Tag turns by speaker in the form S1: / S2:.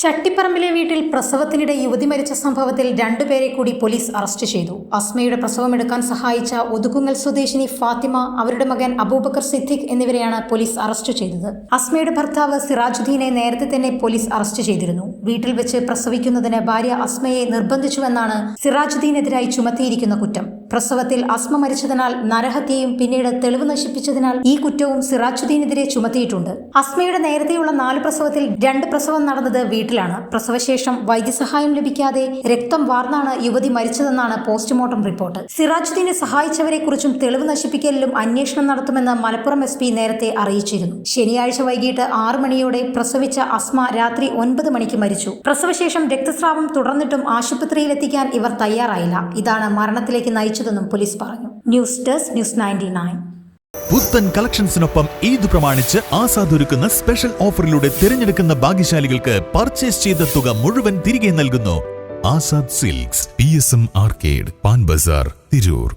S1: ചട്ടിപ്പറമ്പിലെ വീട്ടിൽ പ്രസവത്തിനിടെ യുവതി മരിച്ച സംഭവത്തിൽ രണ്ടുപേരെ കൂടി പോലീസ് അറസ്റ്റ് ചെയ്തു. അസ്മയുടെ പ്രസവമെടുക്കാൻ സഹായിച്ച ഒതുക്കുങ്ങൽ സ്വദേശിനി ഫാത്തിമ അവരുടെ മകൻ അബൂബക്കർ സിദ്ദിഖ് എന്നിവരെയാണ് പോലീസ് അറസ്റ്റ് ചെയ്തത്. അസ്മയുടെ ഭർത്താവ് സിറാജുദ്ദീനെ നേരത്തെ തന്നെ പോലീസ് അറസ്റ്റ് ചെയ്തിരുന്നു. വീട്ടിൽ വെച്ച് പ്രസവിക്കുന്നതിന് ഭാര്യ അസ്മയെ നിർബന്ധിച്ചുവെന്നാണ് സിറാജുദ്ദീനെതിരായി ചുമത്തിയിരിക്കുന്ന കുറ്റം. പ്രസവത്തിൽ അസ്മ മരിച്ചതിനാൽ നരഹത്യയും പിന്നീട് തെളിവ് നശിപ്പിച്ചതിനാൽ ഈ കുറ്റവും സിറാജുദ്ദീനെതിരെ ചുമത്തിയിട്ടുണ്ട്. അസ്മയുടെ നേരത്തെയുള്ള നാല് പ്രസവത്തിൽ രണ്ട് പ്രസവം നടന്നത് വീട്ടിലാണ്. പ്രസവശേഷം വൈദ്യസഹായം ലഭിക്കാതെ രക്തം വാർന്നാണ് യുവതി മരിച്ചതെന്നാണ് പോസ്റ്റ്മോർട്ടം റിപ്പോർട്ട്. സിറാജുദ്ദീനെ സഹായിച്ചവരെക്കുറിച്ചും തെളിവ് നശിപ്പിക്കലിലും അന്വേഷണം നടത്തുമെന്ന് മലപ്പുറം എസ് നേരത്തെ അറിയിച്ചിരുന്നു. ശനിയാഴ്ച വൈകിട്ട് ആറ് മണിയോടെ പ്രസവിച്ച അസ്മ രാത്രി ഒൻപത് മണിക്ക് മരിച്ചു. പ്രസവശേഷം രക്തസ്രാവം തുടർന്നിട്ടും ആശുപത്രിയിലെത്തിക്കാൻ ഇവർ തയ്യാറായില്ല. ഇതാണ് മരണത്തിലേക്ക് നയിച്ചതെന്നും പോലീസ് പറഞ്ഞു. News desk news ninety nine.
S2: പുത്തൻ കളക്ഷൻസിനൊപ്പം ഈദ് പ്രമാണിച്ച് ആസാദ് ഒരുക്കുന്ന സ്പെഷ്യൽ ഓഫറിലൂടെ തിരഞ്ഞെടുക്കുന്ന ഭാഗ്യശാലികൾക്ക് പർച്ചേസ് ചെയ്ത തുക മുഴുവൻ തിരികെ നൽകുന്നു. Azad silks P S M arcade Pan Bazar Tirur.